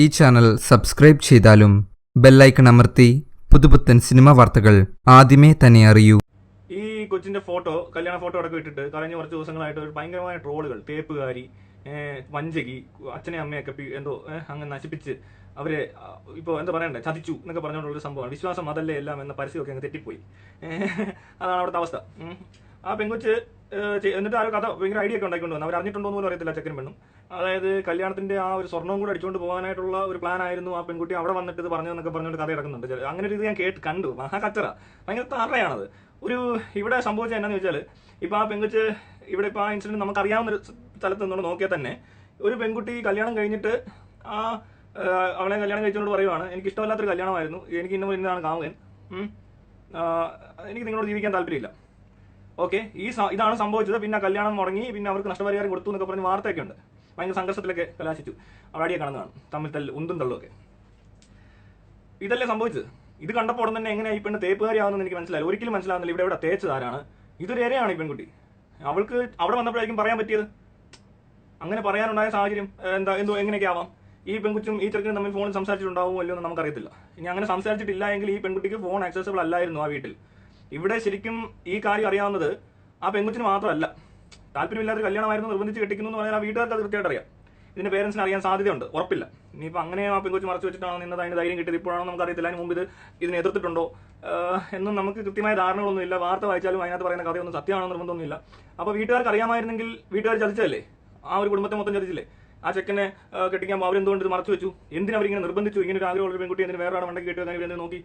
ഈ channel subscribe ചെയ്താലും bell icon അമർത്തി പുതുപുത്തൻ സിനിമ വാർത്തകൾ ആദ്യമേ തന്നെ അറിയൂ. ഈ കൊച്ചിന്റെ ഫോട്ടോ കല്യാണ ഫോട്ടോ അടക്കം ഇട്ടിട്ട് കഴിഞ്ഞ കുറച്ച് ദിവസങ്ങളായിട്ട് ഒരു ഭയങ്കരമായ ട്രോളുകൾ. തേപ്പുകാരി വഞ്ചകി അച്ഛനെ അമ്മയൊക്കെ എന്തോ അങ്ങ് നശിപ്പിച്ച് അവരെ ഇപ്പോൾ എന്താ പറയണ്ടേ ചതിച്ചു എന്നൊക്കെ പറഞ്ഞുകൊണ്ടുള്ള സംഭവമാണ്. വിശ്വാസം അതല്ലേ എല്ലാം എന്ന പരസ്യമൊക്കെ അങ്ങ് തെറ്റിപ്പോയി. അതാണ് അവിടുത്തെ അവസ്ഥ. ആ പെങ്കൊച്ച് എന്നിട്ട് ആ കഥ ഭയങ്കര ഐഡിയ ഒക്കെ ഉണ്ടാക്കിക്കൊണ്ട് അവർ അറിഞ്ഞിട്ടുണ്ടോ എന്ന് പോലും അറിയത്തില്ല ചെക്കനും പെണ്ണും. അതായത് കല്യാണത്തിന്റെ ആ ഒരു സ്വർണവും കൂടെ അടിച്ചുകൊണ്ട് പോകാനായിട്ടുള്ള ഒരു പ്ലാൻ ആയിരുന്നു ആ പെൺകുട്ടി അവിടെ വന്നിട്ട് ഇത് പറഞ്ഞതെന്നൊക്കെ പറഞ്ഞുകൊണ്ട് കഥ കിടക്കുന്നുണ്ട്. അങ്ങനെ ഒരു ഇത് ഞാൻ കേട്ട് കണ്ടു. മഹാ കച്ചറ. ഭയങ്കര തറയാണത്. ഒരു ഇവിടെ സംഭവിച്ചത് എന്നാന്ന് വെച്ചാൽ ഇപ്പൊ ആ പെൺകുച്ച് ഇവിടെ ഇപ്പൊ ആ ഇൻസിഡന്റ് നമുക്ക് അറിയാവുന്ന ഒരു സ്ഥലത്ത് നിന്നുകൊണ്ട് നോക്കിയാൽ തന്നെ ഒരു പെൺകുട്ടി കല്യാണം കഴിഞ്ഞിട്ട് ആ അവളെ കല്യാണം കഴിച്ചുകൊണ്ട് പറയുവാണ് എനിക്ക് ഇഷ്ടമല്ലാത്തൊരു കല്യാണമായിരുന്നു. എനിക്ക് ഇന്ന ഇന്നതാണ് കാമുകൻ. എനിക്ക് നിങ്ങളോട് ജീവിക്കാൻ താല്പര്യമില്ല. ഓക്കെ. ഈ ഇതാണ് സംഭവിച്ചത്. പിന്നെ കല്യാണം മുടങ്ങി പിന്നെ അവർക്ക് നഷ്ടപരിഹാരം കൊടുത്തു എന്നൊക്കെ പറഞ്ഞ് വാർത്തയൊക്കെ ഉണ്ട്. ഭയങ്കര സംഘർഷത്തിലൊക്കെ കലാശിച്ചു. അവിടെ കാണുന്നതാണ്. തമ്മിൽ തല്ല് ഉന്തും തള്ളുമൊക്കെ. ഇതല്ലേ സംഭവിച്ചത്? ഇത് കണ്ടപ്പോൾ ഉടൻ തന്നെ എങ്ങനെയാണ് ഈ പെണ്ണ് തേപ്പുകാരിയാവുന്നെന്ന് എനിക്ക് മനസ്സിലായി ഒരിക്കലും മനസ്സിലാവുന്നില്ല ഇവിടെ ഇവിടെ തേച്ചത് ആരാണ് ഇതൊരു ഇരയാണ് ഈ പെൺകുട്ടി. അവൾക്ക് അവിടെ വന്നപ്പോഴായിരിക്കും പറയാൻ പറ്റിയത്? അങ്ങനെ പറയാനുണ്ടായ സാഹചര്യം എന്താ എന്തോ എങ്ങനെയൊക്കെ ആവാം ഈ പെൺകുച്ചും ഈ ചെറുക്കനും തമ്മിൽ ഫോണിൽ സംസാരിച്ചിട്ടുണ്ടാവുമോ അല്ലയോ എന്ന് നമുക്കറിയത്തില്ല. ഇനി അങ്ങനെ സംസാരിച്ചിട്ടില്ല എങ്കിൽ ഈ പെൺകുട്ടിക്ക് ഫോൺ ആക്സസബിൾ അല്ലായിരുന്നു ആ വീട്ടിൽ. ഇവിടെ ശരിക്കും ഈ കാര്യം അറിയാവുന്നത് ആ പെൺകുച്ചിന് മാത്രമല്ല. താല്പര്യമില്ലാത്ത കല്യാണമായിരുന്നു നിർബന്ധിച്ച് കെട്ടിക്കുന്നു പറഞ്ഞാൽ ആ വീട്ടുകാർക്ക് അത് കൃത്യമായിട്ട് അറിയാം. ഇതിന്റെ പേരൻസിന് അറിയാൻ സാധ്യതയുണ്ട്. ഉറപ്പില്ല. ഇനിയിപ്പോൾ അങ്ങനെ ആ പെൺകുച്ച് മറച്ചു വെച്ചിട്ടാണോ നിന്നത്? അതിന് ധൈര്യം കിട്ടിയത് ഇപ്പോഴാണോ നമുക്ക് അറിയത്തില്ല അതിന് മുമ്പ് ഇത് ഇതിനെ എതിർത്തിട്ടുണ്ടോ? എന്നും നമുക്ക് കൃത്യമായ ധാരണകളൊന്നും ഇല്ല. വാർത്ത വായിച്ചാലും അതിനകത്ത് പറയുന്ന കഥയൊന്നും സത്യമാണോ നിർബന്ധമൊന്നുമില്ല. അപ്പോൾ വീട്ടുകാർക്ക് അറിയാമായിരുന്നെങ്കിൽ വീട്ടുകാർ ചതിച്ചതല്ലേ? ആ ഒരു കുടുംബത്തെ മൊത്തം ചതിച്ചില്ലേ? ആ ചെക്കനെ കെട്ടിക്കാൻ അവരെന്തുകൊണ്ട് ഇത് മറച്ചു വെച്ചു? എന്തിനവരിങ്ങനെ നിർബന്ധിച്ചു? ഇങ്ങനെ ഒരു ആഗ്രഹമുള്ള പെൺകുട്ടി എന്തിന് വേറെ ആടെ മണ്ടയ്ക്ക് കെട്ടി വെക്കാൻ ഇവരെന്ത് നോക്കി?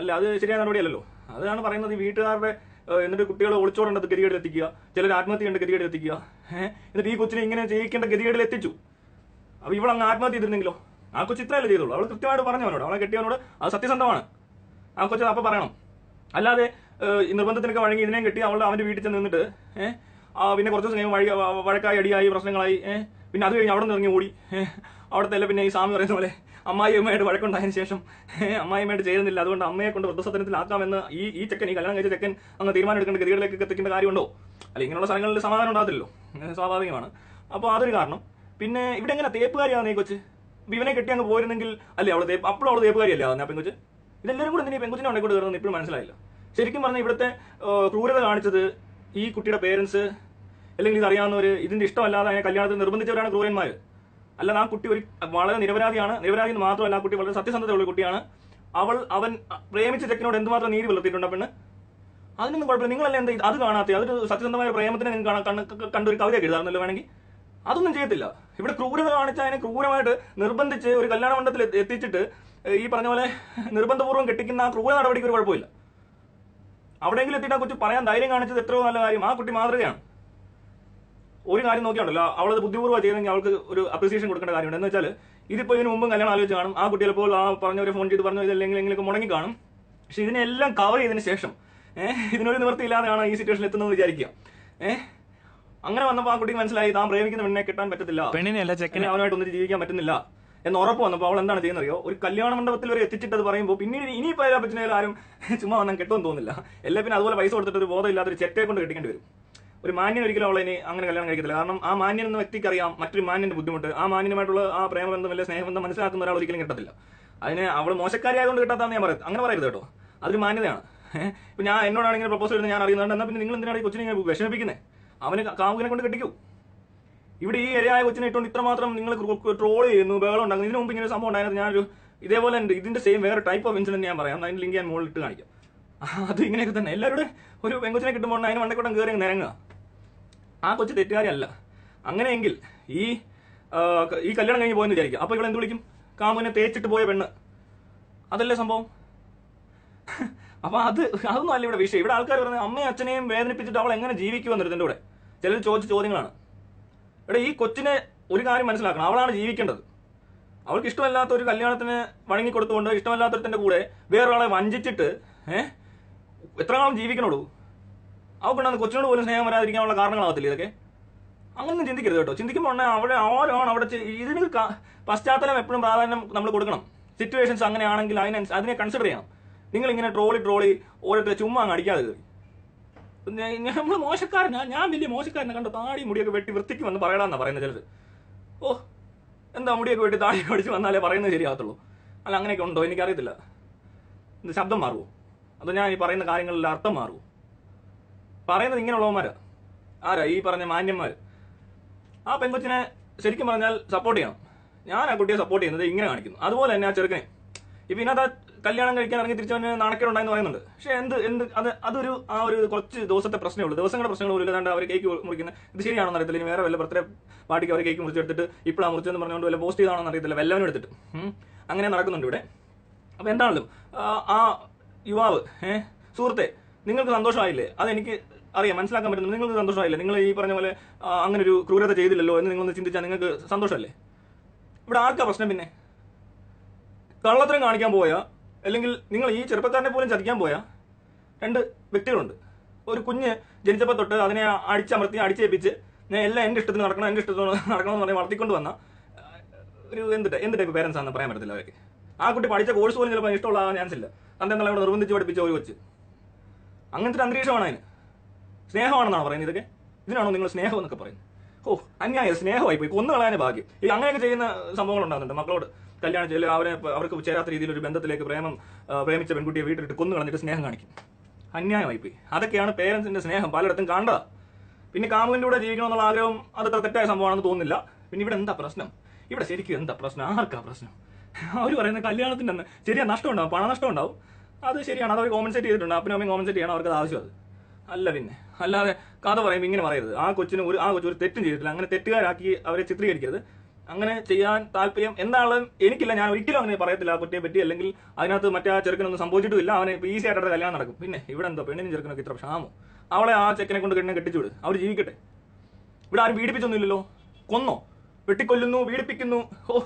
അല്ല അത് ശരിയായ നടപടിയല്ലല്ലോ. അതാണ് പറയുന്നത് വീട്ടുകാരുടെ എന്നിട്ട് കുട്ടികളെ ഒളിച്ചോടേണ്ടത് ഗതികേടിൽ എത്തിക്കുക ചിലർ ആത്മഹത്യ കണ്ട് ഗതികേടിൽ എത്തിക്കുക എന്നിട്ട് ഈ കൊച്ചിനെ ഇങ്ങനെ ചെയ്യിക്കേണ്ട ഗതികേടിൽ എത്തിച്ചു അപ്പൊ ഇവൾ അങ്ങ് ആത്മഹത്യ ചെയ്തിരുന്നെങ്കിലോ? ആ കൊച്ചു ഇത്രയല്ലേ ചെയ്തോളൂ അവൾ കൃത്യമായിട്ട് പറഞ്ഞു അവനോട് അവളെ കെട്ടിയവനോട് അത് സത്യസന്ധമാണ്. ആ കൊച്ചു അപ്പൊ പറയണം. അല്ലാതെ നിർബന്ധത്തിനൊക്കെ വഴങ്ങി ഇതിനെയും കെട്ടി അവളുടെ അവന്റെ വീട്ടിൽ ചെന്ന് നിന്നിട്ട് പിന്നെ കുറച്ച് ദിവസം കഴിയുമ്പോൾ വഴി വഴക്കായി അടിയായി പ്രശ്നങ്ങളായി പിന്നെ അത് കഴിഞ്ഞ് അവിടെ നിന്ന് ഇറങ്ങി ഓടി. അവിടുത്തെ അല്ല പിന്നെ ഈ സ്വാമി പറയുന്ന പോലെ അമ്മായിയമ്മയായിട്ട് വഴക്കുണ്ടായതിനു ശേഷം ഏഹ് അമ്മായിയമ്മയായിട്ട് ചെയ്യുന്നില്ല അതുകൊണ്ട് അമ്മയെ കൊണ്ട് വൃദ്ധസദനത്തിലാക്കാമെന്ന് ഈ ഈ ചെക്കൻ ഈ കല്യാണം കഴിച്ച ചെക്കൻ അങ്ങ് തീരുമാനം എടുക്കേണ്ട ഗതികളിലേക്ക് എത്തിക്കേണ്ട കാര്യമുണ്ടോ? അല്ല ഇങ്ങനെയുള്ള സ്ഥലങ്ങളിൽ സമാധാനം ഉണ്ടാകത്തില്ലല്ലോ. സ്വാഭാവികമാണ്. അപ്പോൾ അതൊരു കാരണം. പിന്നെ ഇവിടെ എങ്ങനെ തേപ്പുകാരിയാണ് ഈ കൊച്ച്? ഇവനെ കെട്ടി അങ്ങ് പോയിരുന്നെങ്കിൽ അല്ലേ അവളെ തേപ്പ് അപ്പോഴും അവളെ തേപ്പുകാരിയല്ലേ ആ പെങ്കൊച്ച് ഇതെല്ലാവരും കൂടെ ഈ പെങ്കൊച്ചിനെ കൊണ്ട് കയറുന്നത്? ഇപ്പോഴും മനസ്സിലായില്ല. ശരിക്കും പറഞ്ഞാൽ ഇവിടുത്തെ ക്രൂരത കാണിച്ചത് ഈ കുട്ടിയുടെ പേരൻസ് അല്ലെങ്കിൽ ഇതറിയാവുന്നവർ ഇതിന്റെ ഇഷ്ടമല്ലാതെ അതിനെ കല്യാണത്തിൽ നിർബന്ധിച്ചവരാണ് ക്രൂരന്മാർ അല്ലാതെ ആ കുട്ടി ഒരു വളരെ നിരപരാധിയാണ്. നിരപരാധി എന്ന് മാത്രമല്ല ആ കുട്ടി വളരെ സത്യസന്ധതയുള്ള കുട്ടിയാണ്. അവൾ അവൻ പ്രേമിച്ച ചെക്കനോട് എന്തുമാത്രം നീതി പുലർത്തിയിട്ടുണ്ട് ആ പെണ്ണ്? അതിനൊന്നും കുഴപ്പമില്ല. നിങ്ങളല്ലേ എന്താ അത് കാണാത്ത അതൊരു സത്യസന്ധമായ പ്രേമത്തിനെ നിങ്ങൾ കണ്ടൊരു കവിതയൊക്കെ എഴുതാറുന്നല്ലോ വേണമെങ്കിൽ. അതൊന്നും ചെയ്യത്തില്ല. ഇവിടെ ക്രൂരത കാണിച്ച അതിനെ ക്രൂരമായിട്ട് നിർബന്ധിച്ച് ഒരു കല്യാണ മണ്ഡലത്തിൽ എത്തിച്ചിട്ട് ഈ പറഞ്ഞ പോലെ നിർബന്ധപൂർവം കെട്ടിക്കുന്ന ആ ക്രൂര നടപടിക്ക് ഒരു കുഴപ്പമില്ല. അവിടെയെങ്കിലും എത്തിയിട്ട് ആ കൊച്ചു പറയാൻ ധൈര്യം കാണിച്ചത് എത്രയോ നല്ല കാര്യം. ആ കുട്ടി മാതൃകയാണ്. ഒരു കാര്യം നോക്കിയാണല്ലോ അവളത് ബുദ്ധിപൂർവം ചെയ്തെങ്കിൽ അവൾക്ക് ഒരു അപ്രീസിയേഷൻ കൊടുക്കേണ്ട കാര്യമുണ്ട്. എന്ന് വെച്ചാൽ ഇതിപ്പോൾ ഇതിന് മുമ്പും കല്യാണം ആലോചിച്ച് കാണും. ആ കുട്ടി ചിലപ്പോൾ ആ പറഞ്ഞവരെ ഫോൺ ചെയ്ത് പറഞ്ഞു ഇതല്ലെങ്കിൽ മുടങ്ങി കാണും. പക്ഷെ ഇതിനെല്ലാം കവർ ചെയ്തതിന് ശേഷം ഏഹ് ഇതിനൊരു നിവൃത്തിയില്ലാതെയാണ് ഈ സിറ്റുവേഷനിൽ എത്തുന്നത് വിചാരിക്കുക. ഏഹ് അങ്ങനെ വന്നപ്പോൾ ആ കുട്ടിക്ക് മനസ്സിലായി താൻ പ്രേമിക്കുന്ന പെണ്ണിനെ കിട്ടാൻ പറ്റത്തില്ല. പെണ്ണിനെയല്ല ചെക്കനെ. അവനായിട്ട് ഒന്നിച്ച് ജീവിക്കാൻ പറ്റുന്നില്ല. എന്ന് ഉറപ്പ് വന്നപ്പോൾ അവൾ എന്താണ് ചെയ്യുന്നറിയോ? ഒരു കല്യാണ മണ്ഡപത്തിൽ വരെ എത്തിച്ചിട്ട് അത് പറയുമ്പോൾ പിന്നീട് ഇനിയിപ്പോൾ അതിനെ പറ്റുന്നതിൽ ആരും ചുമ്മാ വന്നാൽ കെട്ടുമെന്ന് തോന്നില്ല എല്ലാം പിന്നെ അതുപോലെ പൈസ കൊടുത്തിട്ട് ഒരു ബോധമില്ലാത്തൊരു ചെറ്റയെ കൊണ്ട് കെട്ടിക്കേണ്ടി വരും. ഒരു മാന്യൻ ഒരിക്കലും അവളെ അങ്ങനെ കല്യാണം കഴിക്കത്തില്ല. കാരണം ആ മാന്യൻ എന്ന വ്യക്തിക്ക് അറിയാം മറ്റൊരു മാന്യന്റെ ബുദ്ധിമുട്ട്. ആ മാന്യമായിട്ടുള്ള ആ പ്രേമബന്ധം അല്ലെങ്കിൽ സ്നേഹബന്ധം മനസ്സിലാക്കുന്ന ഒരാൾ ഒരിക്കലും കിട്ടത്തില്ല. അതിന് അവൾ മോശക്കാരിയായതുകൊണ്ട് കിട്ടാത്താന്ന് ഞാൻ പറയും അങ്ങനെ പറയരുത് കേട്ടോ. അതൊരു മാന്യതയാണ്. ഇപ്പൊ ഞാൻ എന്നോടാണെങ്കിൽ പ്രപ്പോസ് വരുന്നത് ഞാൻ അറിയുന്നുണ്ട് എന്നാൽ പിന്നെ നിങ്ങൾ എന്തിനാണ് ഈ കൊച്ചിനെ ഇങ്ങനെ വിഷമിപ്പിക്കുന്നത് അവന് കാമുകനെ കൊണ്ട് കെട്ടിക്കൂ. ഇവിടെ ഈ ഇരയായ കൊച്ചിനെ ഇട്ടുകൊണ്ട് ഇത്രമാത്രം നിങ്ങൾ ട്രോൾ ചെയ്യുന്നു ബഹളം ഉണ്ടാക്കുന്നു. ഇതിനു മുമ്പ് ഇങ്ങനെ സംഭവം ഉണ്ടായിരുന്നു ഞാനൊരു ഇതേപോലെ ഉണ്ട് ഇതിന്റെ സെയിം വേറെ ടൈപ്പ് ഓഫ് ഇൻസിഡന്റ് ഞാൻ പറയാം. അതിന്റെ ലിങ്ക് ഞാൻ മുകളിൽ ഇട്ട് കാണിക്കാം. അത് ഇങ്ങനെയൊക്കെ തന്നെ. എല്ലാവരുടെ ഒരു പെങ്കൊച്ചിനെ കിട്ടുമ്പോൾ അതിന് വണ്ടക്കൂട്ടം കയറി നിരങ്ങുക. ആ കൊച്ചു തെറ്റുകാരിയല്ല. അങ്ങനെയെങ്കിൽ ഈ ഈ കല്യാണം കഴിഞ്ഞ് പോയെന്ന് വിചാരിക്കുക. അപ്പോൾ ഇവിടെ എന്ത് വിളിക്കും? കാമുവിനെ തേച്ചിട്ട് പോയ പെണ്ണ്. അതല്ലേ സംഭവം? അപ്പൊ അത് അതൊന്നും അല്ല ഇവിടെ വിഷയം. ഇവിടെ ആൾക്കാർ പറയുന്നത് അമ്മയും അച്ഛനെയും വേദനിപ്പിച്ചിട്ട് അവൾ എങ്ങനെ ജീവിക്കുമെന്നിരുന്നതിന്റെ കൂടെ. ചിലർ ചോദിച്ച ചോദ്യങ്ങളാണ്. ഇവിടെ ഈ കൊച്ചിനെ ഒരു കാര്യം മനസ്സിലാക്കണം. അവളാണ് ജീവിക്കേണ്ടത്. അവൾക്ക് ഇഷ്ടമല്ലാത്ത ഒരു കല്യാണത്തിന് വഴങ്ങി കൊടുത്തുകൊണ്ട് ഇഷ്ടമല്ലാത്തവരുടെ കൂടെ വേറൊരാളെ വഞ്ചിച്ചിട്ട് ഏഹ് എത്ര കാലം ജീവിക്കണോളൂ അവൾക്കുണ്ടാകുന്ന കൊച്ചിനോട് പോലും സ്നേഹം വരാതിരിക്കാനുള്ള കാരണങ്ങളാകത്തില്ല ഇതൊക്കെ? അങ്ങനൊന്നും ചിന്തിക്കരുത് കേട്ടോ. ചിന്തിക്കുമ്പോൾ അവിടെ ആരാണ് അവിടെ ഇതിന് പശ്ചാത്തലം എപ്പോഴും പ്രാധാന്യം നമ്മൾ കൊടുക്കണം. സിറ്റുവേഷൻസ് അങ്ങനെയാണെങ്കിൽ അതിനെ അതിനെ കൺസിഡർ ചെയ്യണം. നിങ്ങൾ ഇങ്ങനെ ട്രോളി ട്രോളി ഓരോരുത്തരെ ചുമ്മാ അങ്ങ് അടിക്കാതെ നമ്മൾ മോശക്കാരനാ. ഞാൻ വലിയ മോശക്കാരനെ കണ്ടോ താടി മുടിയൊക്കെ വെട്ടി വൃത്തിക്ക് വന്ന് പറയണമെന്നാ പറയുന്നത് ചിലത് ഓ എന്താ മുടിയൊക്കെ വെട്ടി താടി പഠിച്ച് വന്നാലേ പറയുന്നത് ശരിയാകത്തുള്ളൂ. അല്ല അങ്ങനെയൊക്കെ ഉണ്ടോ? എനിക്കറിയത്തില്ല. ശബ്ദം മാറുമോ അതോ ഞാൻ ഈ പറയുന്ന കാര്യങ്ങളിൽ അർത്ഥം മാറുമോ പറയുന്നത് ഇങ്ങനെയുള്ളവന്മാരാ. ആരാ ഈ പറഞ്ഞ മാന്യന്മാർ ആ പെൺകുച്ചിനെ ശരിക്കും പറഞ്ഞാൽ സപ്പോർട്ട് ചെയ്യണം. ഞാൻ ആ കുട്ടിയെ സപ്പോർട്ട് ചെയ്യുന്നത് ഇങ്ങനെ കാണിക്കുന്നു. അതുപോലെ തന്നെ ആ ചെറുക്കനെ. ഇപ്പൊ ഇതിനകത്ത് കല്യാണം കഴിക്കാൻ ഇറങ്ങി തിരിച്ചവന് നാണക്കേടുണ്ടായെന്ന് പറയുന്നുണ്ട്. പക്ഷെ എന്ത് എന്ത് അത് അതൊരു ആ ഒരു കുറച്ച് ദിവസത്തെ പ്രശ്നമേ ഉള്ളൂ. ദിവസങ്ങളുടെ പ്രശ്നങ്ങൾ പോലും ഇല്ലാണ്ട് അവർ കേക്ക് മുറിക്കുന്നത് ഇത് ശരിയാണെന്ന് അറിയത്തില്ല. ഇനി വേറെ വല്ല ബർത്ത്ഡേ പാർട്ടിക്ക് അവർ കേക്ക് മുറിച്ചെടുത്തിട്ട് ഇപ്പോഴാണ് മുറിച്ചെന്ന് പറഞ്ഞുകൊണ്ട് വല്ല പോസ്റ്റ് ചെയ്താണെന്ന് അറിയത്തില്ല. വല്ലവനും എടുത്തിട്ട്. അങ്ങനെ നടക്കുന്നുണ്ട് ഇവിടെ. അപ്പൊ എന്താണല്ലോ ആ യുവാവ് ഏഹ് സുഹൃത്തെ നിങ്ങൾക്ക് സന്തോഷമായില്ലേ? അതെനിക്ക് അറിയാം മനസ്സിലാക്കാൻ പറ്റുന്നു നിങ്ങൾക്ക് സന്തോഷമായില്ലേ? നിങ്ങൾ ഈ പറഞ്ഞ പോലെ അങ്ങനെ ഒരു ക്രൂരത ചെയ്തില്ലല്ലോ എന്ന് നിങ്ങളൊന്ന് ചിന്തിച്ചാൽ നിങ്ങൾക്ക് സന്തോഷമല്ലേ? ഇവിടെ ആർക്കാ പ്രശ്നം പിന്നെ? കള്ളത്തരം കാണിക്കാൻ പോയാ അല്ലെങ്കിൽ നിങ്ങൾ ഈ ചെറുപ്പക്കാരനെ പോലും ചതിക്കാൻ പോയാ രണ്ട് വ്യക്തികളുണ്ട്. ഒരു കുഞ്ഞ് ജനിച്ചപ്പോൾ തൊട്ട് അതിനെ അടിച്ചമർത്തി അടിച്ചേപ്പിച്ച് ഞാൻ എല്ലാം എന്റെ ഇഷ്ടത്തിന് നടക്കണം എന്റെ ഇഷ്ടത്തിന് നടക്കണം എന്ന് പറഞ്ഞ് വളർത്തിക്കൊണ്ട് വന്ന ഒരു എന്ത് എന്ത് ടൈപ്പ് പേരൻസ് ആണെന്ന് പറയാൻ പറ്റത്തില്ല അവർക്ക്. ആ കുട്ടി പഠിച്ച കോഴ്സ് പോലും ചിലപ്പോൾ ഇഷ്ടമുള്ള ചാൻസ് ഇല്ല. എന്തെല്ലാം ഇവിടെ നിർബന്ധിച്ച് പഠിപ്പിച്ച ഒരു കൊച്ച്. അങ്ങനത്തെ ഒരു അന്തരീക്ഷമാണ് അതിന്. സ്നേഹമാണെന്നാണ് പറയുന്നത് ഇതൊക്കെ? ഇതിനാണോ നിങ്ങൾ സ്നേഹം എന്നൊക്കെ പറയുന്നത്? ഓ അന്യായ സ്നേഹമായി പോയി കൊന്നു കളയാനേ ഭാഗ്യം. ഈ അങ്ങനെയൊക്കെ ചെയ്യുന്ന സംഭവങ്ങൾ ഉണ്ടാകുന്നുണ്ട്. മക്കളോട് കല്യാണം ചെയ്യൽ അവരെ അവർക്ക് ചേരാത്ത രീതിയിൽ ഒരു ബന്ധത്തിലേക്ക് പ്രേമം പ്രേമിച്ച പെൺകുട്ടിയെ വീട്ടിലിട്ട് കൊന്നു കളഞ്ഞിട്ട് സ്നേഹം കാണിക്കും. അന്യായമായി പോയി. അതൊക്കെയാണ് പേരൻസിന്റെ സ്നേഹം പലയിടത്തും കണ്ടതാ പിന്നെ കാമുവിന്റെ കൂടെ ജീവിക്കണം എന്നുള്ള ആഗ്രഹം അതത്ര തെറ്റായ സംഭവമാണെന്ന് തോന്നുന്നില്ല. പിന്നെ ഇവിടെ എന്താ പ്രശ്നം? ഇവിടെ ശരിക്കും എന്താ പ്രശ്നം? ആർക്കാ പ്രശ്നം? അവർ പറയുന്ന കല്യാണത്തിന്റെ അന്ന് ശരിയാ നഷ്ടം ഉണ്ടാവും പണനഷ്ടം ഉണ്ടാവും. അത് ശരിയാണ്. അത് അവർ കോമ്പൻസേറ്റ് ചെയ്തിട്ടുണ്ട്. അപ്പനും അമ്മയും കോമ്പൻസേറ്റ് ചെയ്യണം. അവർക്ക് അത് ആവശ്യം അത് അല്ല പിന്നെ. അല്ലാതെ കഥ പറയുമ്പോൾ ഇങ്ങനെ പറയരുത്. ആ കൊച്ചിന് ഒരു ആ കൊച്ചു ഒരു തെറ്റും ചെയ്തിട്ടില്ല. അങ്ങനെ തെറ്റുകാരാക്കി അവരെ ചിത്രീകരിക്കരുത്. അങ്ങനെ ചെയ്യാൻ താല്പര്യം എന്താണെന്ന് എനിക്കില്ല. ഞാൻ ഒരിക്കലും അങ്ങനെ പറയത്തില്ല ആ കുട്ടിയെ പറ്റി. അല്ലെങ്കിൽ അതിനകത്ത് മറ്റേ ആ ചെറുക്കനൊന്നും സംഭവിച്ചിട്ടില്ല അവനെ ഈസി ആയിട്ട് കല്യാണം നടക്കും. പിന്നെ ഇവിടെ എന്തോ പെണ്ണിനും ചെറുക്കനൊക്കെ ഇത്ര ക്ഷാമോ. അവളെ ആ ചെക്കനെ കൊണ്ട് കെട്ടിനെ കെട്ടിച്ചുവിട്. അവർ ജീവിക്കട്ടെ. ഇവിടെ ആരും പീഡിപ്പിച്ചൊന്നുമില്ലല്ലോ. കൊന്നോ? വെട്ടിക്കൊല്ലുന്നു പീഡിപ്പിക്കുന്നു. ഓ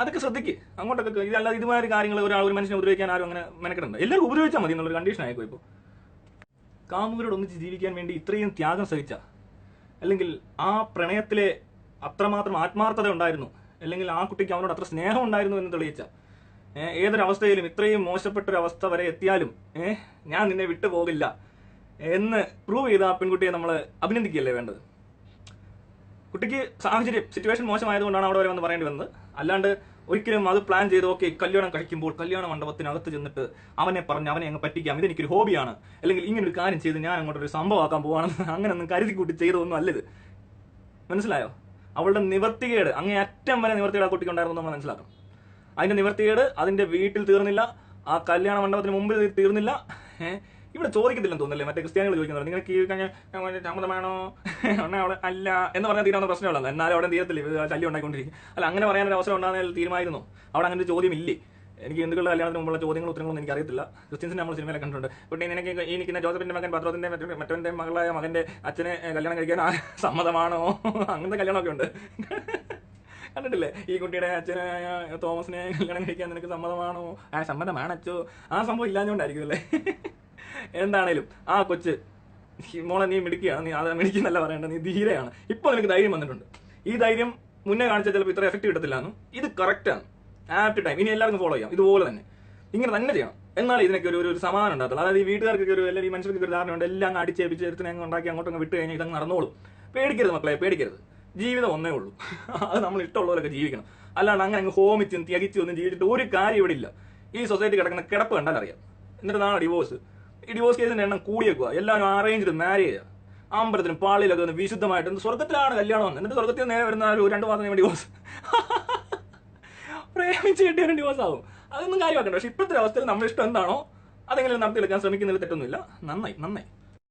അതൊക്കെ ശ്രദ്ധിക്ക്. അങ്ങോട്ടൊക്കെ ഇതല്ലാതെ ഇതുമാതിരി കാര്യങ്ങൾ ഒരാൾ ഒരു മനുഷ്യനെ ഉപദ്രവിക്കാൻ ആരും അങ്ങനെ മെനക്കെടുണ്ട്. എല്ലാവരും ഉപദ്രവിച്ചാൽ മതി എന്നുള്ളൊരു കണ്ടീഷൻ ആയിക്കോ ഇപ്പോൾ കാമുകരോട് ഒന്നിച്ച് ജീവിക്കാൻ വേണ്ടി ഇത്രയും ത്യാഗം സഹിച്ച അല്ലെങ്കിൽ ആ പ്രണയത്തിലെ അത്രമാത്രം ആത്മാർത്ഥത ഉണ്ടായിരുന്നു അല്ലെങ്കിൽ ആ കുട്ടിക്ക് അവനോട് അത്ര സ്നേഹം ഉണ്ടായിരുന്നു എന്ന് തെളിയിച്ച ഏതൊരവസ്ഥയിലും ഇത്രയും മോശപ്പെട്ട ഒരു അവസ്ഥ വരെ എത്തിയാലും ഏഹ് ഞാൻ നിന്നെ വിട്ടുപോകില്ല എന്ന് പ്രൂവ് ചെയ്ത ആ പെൺകുട്ടിയെ നമ്മൾ അഭിനന്ദിക്കുകയല്ലേ വേണ്ടത്? കുട്ടിക്ക് സാഹചര്യം സിറ്റുവേഷൻ മോശമായതുകൊണ്ടാണ് അവിടെ വരെ വന്ന് പറയേണ്ടി വന്നത്. അല്ലാണ്ട് ഒരിക്കലും അത് പ്ലാൻ ചെയ്ത് ഓക്കെ കല്യാണം കഴിക്കുമ്പോൾ കല്യാണ മണ്ഡപത്തിനകത്ത് ചെന്നിട്ട് അവനെ പറഞ്ഞ് അവനെ അങ്ങ് പറ്റിക്കാം. ഇതെനിക്കൊരു ഹോബിയാണ് അല്ലെങ്കിൽ ഇങ്ങനെ ഒരു കാര്യം ചെയ്ത് ഞാൻ അങ്ങോട്ട് അങ്ങോട്ടൊരു സംഭവമാക്കാൻ പോവാണെന്ന് അങ്ങനെ ഒന്നും കരുതി കൂട്ടി ചെയ്തതൊന്നും അല്ലത്. മനസ്സിലായോ? അവളുടെ നിവർത്തികേട് അങ്ങേ അറ്റം വരെ നിവർത്തികേട് ആ കുട്ടിക്ക് ഉണ്ടായിരുന്നു നമ്മൾ മനസ്സിലാക്കണം. അതിന്റെ നിവർത്തികേട് അതിന്റെ വീട്ടിൽ തീർന്നില്ല. ആ കല്യാണ മണ്ഡപത്തിന് മുമ്പിൽ തീർന്നില്ല. ഇവിടെ ചോദിക്കത്തില്ലെന്ന് തോന്നുന്നില്ലേ? മറ്റേ ക്രിസ്ത്യാനികൾ ചോദിക്കുന്നത് നിങ്ങൾക്ക് ഈ കഴിഞ്ഞ സമ്മതമാണോ അവിടെ അല്ല. എന്ന് പറഞ്ഞാൽ തീരാവുന്ന പ്രശ്നമുള്ളത് എന്നാലും അവിടെ തീരത്തില്ല. ശല്യം ഉണ്ടായിക്കൊണ്ടിരിക്കും. അല്ല അങ്ങനെ പറയാനൊരു അവസരം ഉണ്ടാകുന്ന തീരുമായിരുന്നു അവിടെ അങ്ങനെ ഒരു ചോദ്യം ഇല്ലേ? എനിക്ക് ഹിന്ദുക്കളുടെ കല്യാണത്തിന് മുമ്പുള്ള ചോദ്യങ്ങളും ഉത്തരങ്ങളൊന്നും എനിക്ക് അറിയത്തില്ല. ക്രിസ്ത്യൻസിനെ നമ്മൾ സിനിമയിലെ കണ്ടിട്ടുണ്ട്. പിന്നെ നിനക്ക് ഈ നിൽക്കുന്ന ജോസഫിന്റെ മകൻ പത്രത്തിന്റെ മറ്റവന്റെ മകളായ മകന്റെ അച്ഛനെ കല്യാണം കഴിക്കാൻ സമ്മതമാണോ? അങ്ങനത്തെ കല്യാണമൊക്കെ ഉണ്ട്. കണ്ടിട്ടില്ലേ? ഈ കുട്ടിയുടെ അച്ഛനായ തോമസിനെ കല്യാണം കഴിക്കാൻ നിനക്ക് സമ്മതമാണോ? ആ സമ്മതമാണ് അച്ഛോ ആ സംഭവം ഇല്ലാഞ്ഞുകൊണ്ടായിരിക്കും അല്ലേ? എന്താണേലും ആ കൊച്ച് മോളെ നീ മിടുക്കിയാണ് നീ അത് മിടിക്കുന്നല്ല പറയേണ്ടത് നീ ധീരയാണ്. ഇപ്പൊ നിനക്ക് ധൈര്യം വന്നിട്ടുണ്ട്. ഈ ധൈര്യം മുന്നേ കാണിച്ചാൽ ചിലപ്പോൾ ഇത്ര എഫക്റ്റ് കിട്ടത്തില്ലാന്ന്. ഇത് കറക്റ്റാണ് ആപ്റ്റ് ടൈം ഇനി എല്ലാവർക്കും ഫോളോ ചെയ്യാം. ഇതുപോലെ തന്നെ. ഇങ്ങനെ തന്നെ ചെയ്യണം. എന്നാൽ ഇതിനൊക്കെ ഒരു ഒരു സമാധാനം ഉണ്ടാകത്തുള്ളൂ. അതായത് ഈ വീട്ടുകാർക്ക് ഒരു അല്ലെങ്കിൽ ഈ മനുഷ്യർക്ക് ഒരു ധാരണയുണ്ട്. എല്ലാം അടിച്ചേപ്പിച്ച് എടുത്തിനെ അങ്ങ് ഉണ്ടാക്കി അങ്ങോട്ടങ്ങ് വിട്ട് കഴിഞ്ഞാൽ ഇതങ്ങ് നടന്നോളും. പേടിക്കരുത് മക്കളെ പേടിക്കരുത്. ജീവിതം ഒന്നേ ഉള്ളൂ. അത് നമ്മൾ ഇഷ്ടമുള്ളവരൊക്കെ ജീവിക്കണം. അല്ലാണ്ട് അങ്ങനെ അങ്ങ് ഹോമിച്ചും ത്യകിച്ചും ഒന്നും ജീവിച്ചിട്ട് ഒരു കാര്യം ഇവിടെ ഇല്ല. ഈ സൊസൈറ്റി കിടക്കുന്ന കിടപ്പ് കണ്ടാൽ അറിയാം എന്നിട്ട് നാളെ ഡിവോഴ്സ് ഈ ഡിവോഴ്സ് കേസിന്റെ എണ്ണം കൂടിയേക്കുക എല്ലാവരും അറേഞ്ച്ഡ് മാരേജ് അമ്പലത്തിലും പാളിയിലൊക്കെ ഒന്ന് വിശുദ്ധമായിട്ട് സ്വർഗത്തിലാണ് കല്യാണം എന്നിട്ട് സ്വർഗത്തിൽ നേരെ വരുന്ന ഒരു രണ്ട് മാസം കഴിയുമ്പോൾ ഡിവോഴ്സ് പ്രേമിച്ച് കിട്ടിയ ഡിവോഴ്സ് ആവും. അതൊന്നും കാര്യമാക്കണ്ട. പക്ഷെ ഇപ്പോഴത്തെ അവസ്ഥയിൽ നമ്മുടെ ഇഷ്ടം എന്താണോ അതെങ്കിലും നടത്തിയെടുക്കാൻ ശ്രമിക്കുന്നതിൽ തെറ്റൊന്നുമില്ല. നന്നായി നന്നായി.